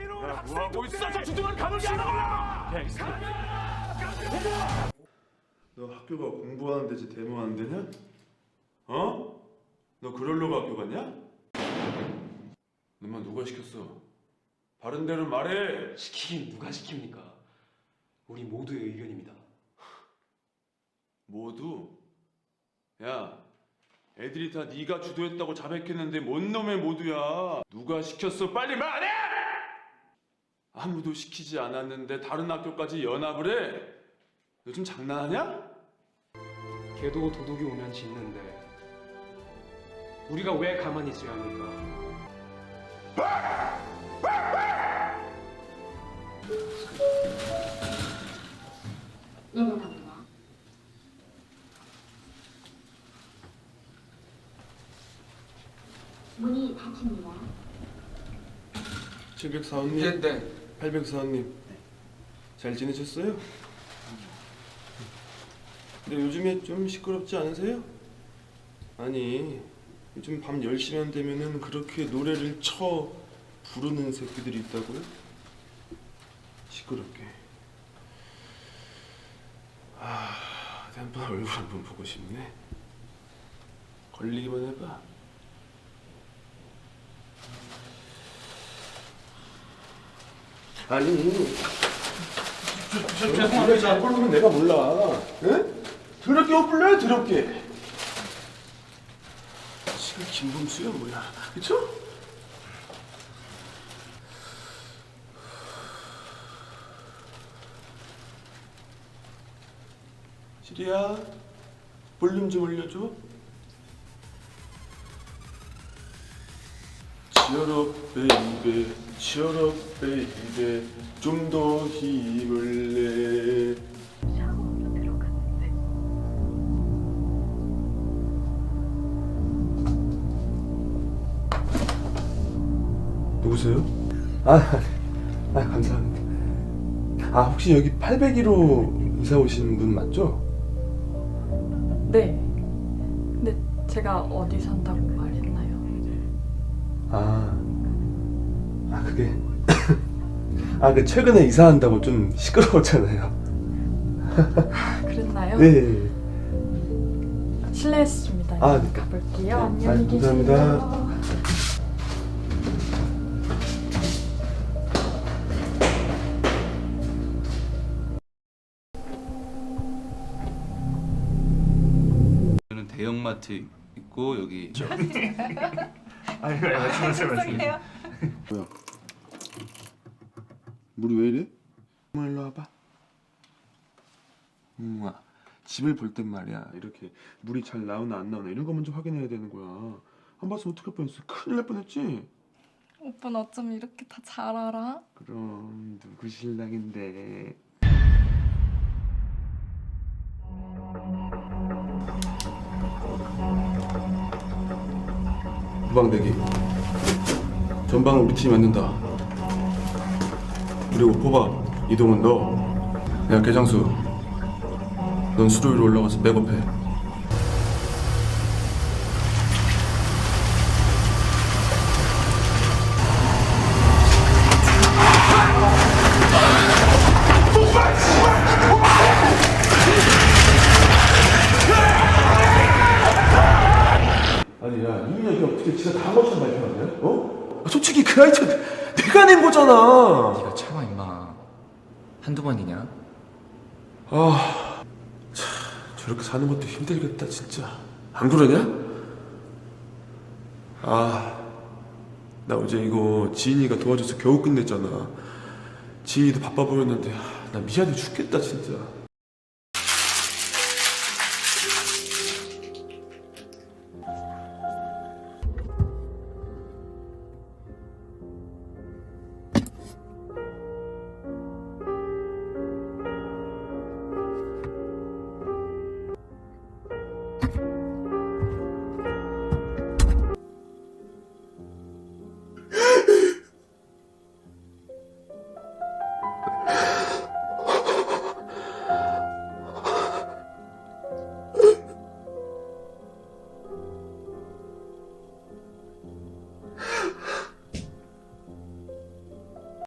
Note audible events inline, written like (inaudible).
자유로운 학생 동생 저 주둥을 가물지 않아 너 학교가 공부하는 데지 데모하는 데냐? 어? 너 그럴려고 학교 갔냐? 너만 누가 시켰어? 바른 대로 말해. 시키긴 누가 시킵니까? 우리 모두의 의견입니다. 모두 야 애들이 다 네가 주도했다고 자백했는데 뭔 놈의 모두야 누가 시켰어 빨리 말해 아무도 시키지 않았는데 다른 학교까지 연합을 해 요즘 장난하냐? 개도 도둑이 오면 짖는데 우리가 왜 가만히 있어야 합니까? 문이 닫힙니다. 704호님 네, 네. 804호님 잘 지내셨어요? 근데 요즘에 좀 시끄럽지 않으세요? 아니 요즘 밤 10시만 되면은 그렇게 노래를 쳐 부르는 새끼들이 있다고요? 시끄럽게 아 한번 얼굴 한번 보고 싶네 걸리기만 해봐 아니 죄송합니다. 잘 부르면 내가 몰라 응? 더럽게 못 불러요 더럽게 지금 김범수야 뭐야 그쵸? 시리야 볼륨 좀 올려줘 치얼업 베이베 치얼업 베이베 좀 더 힘을 내 누구세요? 아, 아 감사합니다. 아 혹시 여기 801호 이사 오신 분 맞죠? 네. 근데 제가 어디 산다고 말했나요? 아, 아 그게 (coughs) 아 그 최근에 이사한다고 좀 시끄러웠잖아요. (laughs) 그랬나요? 네. 실례했습니다. 아, 네. 가볼게요. 아, 안녕히 계세요. 감사합니다. 여기는 대형마트 있고 여기 (laughs) 아이고 말씀하세요 말씀하세요 물이 왜 이래? 엄마 일로 와봐. 웅아, 집을 볼 땐 말이야 이렇게 물이 잘 나오나 안 나오나 이런 거 먼저 확인해야 되는 거야. 안 봤으면 어떡할 뻔했어? 큰일 날 뻔했지. 오빠는 어쩜 이렇게 다 잘 알아? 그럼 누구 신랑인데? 후방 대기. 전방 우리 팀이 맞는다. 그리고 포박 이동은 너. 야 개장수. 넌 수로 위로 올라가서 백업해. 이민혁이 어떻게 지가 다 멋있는 발표하냐? 어? 아, 솔직히 그 아이디어 (laughs) 내가 낸 거잖아. 네가 참아 임마. 한두 번이냐? 아, 참, 저렇게 사는 것도 힘들겠다 진짜. 안 그러냐? 아, 나 어제 이거 지인이가 도와줘서 겨우 끝냈잖아. 지인이도 바빠 보였는데 아, 나 미안해 죽겠다 진짜.